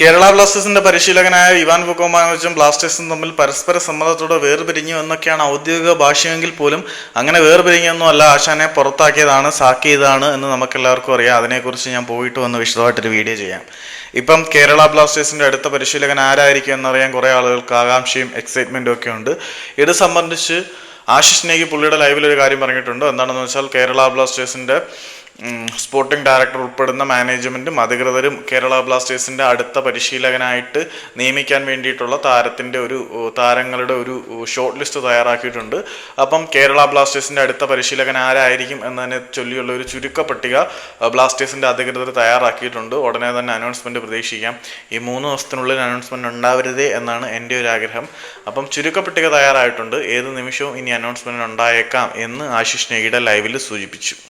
കേരള ബ്ലാസ്റ്റേഴ്സിന്റെ പരിശീലകനായ ഇവാൻ വുക്കോമാനോവിച്ചും ബ്ലാസ്റ്റേഴ്സും തമ്മിൽ പരസ്പര സമ്മതത്തോടെ വേർപിരിഞ്ഞു എന്നൊക്കെയാണ് ഔദ്യോഗിക ഭാഷയെങ്കിൽ പോലും അങ്ങനെ വേർപിരിഞ്ഞൊന്നും അല്ല ആശാനെ പുറത്താക്കിയതാണ് സാക്കിയതാണ് എന്ന് നമുക്കെല്ലാവർക്കും അറിയാം. അതിനെക്കുറിച്ച് ഞാൻ പോയിട്ട് വന്ന് വിശദമായിട്ടൊരു വീഡിയോ ചെയ്യാം. ഇപ്പം കേരള ബ്ലാസ്റ്റേഴ്സിന്റെ അടുത്ത പരിശീലകൻ ആരായിരിക്കും എന്നറിയാൻ കുറേ ആളുകൾക്ക് ആകാംക്ഷയും എക്സൈറ്റ്മെന്റും ഒക്കെ ഉണ്ട്. ഇത് സംബന്ധിച്ച് ആശിഷ് നേഗി പുള്ളിയുടെ ലൈവിൽ ഒരു കാര്യം പറഞ്ഞിട്ടുണ്ട്. എന്താണെന്ന് വെച്ചാൽ കേരള ബ്ലാസ്റ്റേഴ്സിന്റെ സ്പോർട്ടിംഗ് ഡയറക്ടർ ഉൾപ്പെടുന്ന മാനേജ്മെന്റും അധികൃതരും കേരള ബ്ലാസ്റ്റേഴ്സിന്റെ അടുത്ത പരിശീലകനായിട്ട് നിയമിക്കാൻ വേണ്ടിയിട്ടുള്ള താരത്തിന്റെ ഒരു താരങ്ങളുടെ ഒരു ഷോർട്ട് ലിസ്റ്റ് തയ്യാറാക്കിയിട്ടുണ്ട്. അപ്പം കേരള ബ്ലാസ്റ്റേഴ്സിന്റെ അടുത്ത പരിശീലകൻ ആരായിരിക്കും എന്നതിനെ ചൊല്ലിയുള്ള ഒരു ചുരുക്ക പട്ടിക ബ്ലാസ്റ്റേഴ്സിന്റെ അധികൃതർ തയ്യാറാക്കിയിട്ടുണ്ട്. ഉടനെ തന്നെ അനൗൺസ്മെന്റ് പ്രതീക്ഷിക്കാം. ഈ മൂന്ന് ദിവസത്തിനുള്ളിൽ അനൗൺസ്മെന്റ് ഉണ്ടാവരുതേ എന്നാണ് എന്റെ ഒരു ആഗ്രഹം. അപ്പം ചുരുക്ക പട്ടിക തയ്യാറായിട്ടുണ്ട്. ഏത് നിമിഷവും ഇനി അനൗൺസ്മെന്റ് ഉണ്ടായേക്കാം എന്ന് ആശിഷ് നെയ്യുടെ ലൈവിൽ സൂചിപ്പിച്ചു.